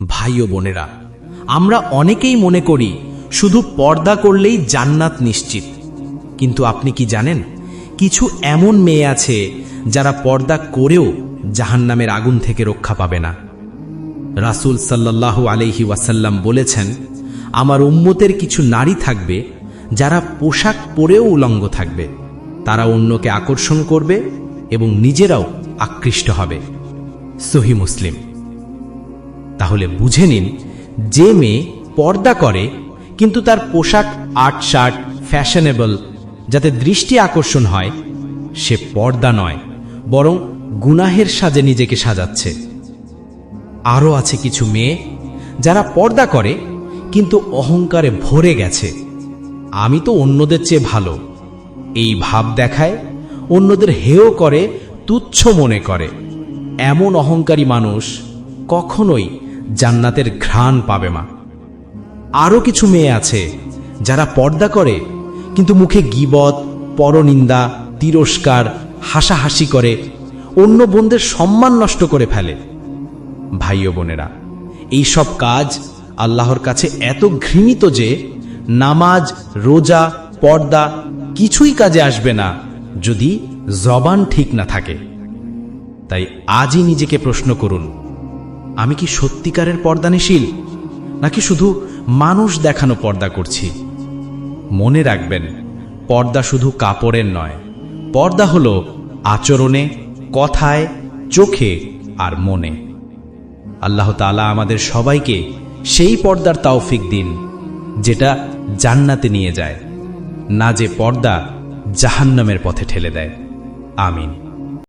ভাই ও বোনেরা, আমরা অনেকেই মনে করি শুধু পর্দা করলেই জান্নাত নিশ্চিত। কিন্তু আপনি কি জানেন, কিছু এমন মেয়ে আছে যারা পর্দা করেও জাহান্নামের আগুন থেকে রক্ষা পাবে না। রাসূল সাল্লাল্লাহু আলাইহি ওয়াসাল্লাম বলেছেন, আমার উম্মতের কিছু নারী থাকবে যারা পোশাক পরেও উলঙ্গ থাকবে। তারা অন্যকে আকর্ষণ করবে এবং নিজেরাও আকৃষ্ট হবে। সহি মুসলিম। তাহলে বুঝে নিন, যে মেয়ে পর্দা করে, কিন্তু তার পোশাক আর্ট শার্ট ফ্যাশনেবল, যাতে দৃষ্টি আকর্ষণ হয়, সে পর্দা নয়, বরং গুনাহের সাজে নিজেকে সাজাচ্ছে। আরও আছে কিছু মেয়ে, যারা পর্দা করে, কিন্তু অহংকারে ভরে গেছে। আমি তো অন্যদের চেয়ে ভালো। এই ভাব দেখায়, অন্যদের হেয় করে, তুচ্ছ মনে করে। এমন অহংকারী মানুষ কখনোই জান্নাতের ঘ্রাণ পাবে মা। আরও কিছু মেয়ে আছে যারা পর্দা করে, কিন্তু মুখে গিবত, পরনিন্দা, তিরস্কার, হাসাহাসি করে, অন্য বোনদের সম্মান নষ্ট করে ফেলে। ভাই ও বোনেরা, এই সব কাজ আল্লাহর কাছে এত ঘৃণিত যে নামাজ, রোজা, পর্দা কিছুই কাজে আসবে না যদি জবান ঠিক না থাকে। তাই আজই নিজেকে প্রশ্ন করুন আমি কি সত্যিকারের পর্দানিশীল? নাকি শুধু মানুষ দেখানো পর্দা করছি? মনে রাখবেন, পর্দা শুধু কাপড়ের নয়, পর্দা হলো আচরণে, কথায়, চোখে আর মনে। আল্লাহ তাআলা আমাদের সবাইকে সেই পর্দার তাওফিক দিন, যেটা জান্নাতে নিয়ে যায়, না যে পর্দা জাহান্নামের পথে ঠেলে দেয়। আমিন।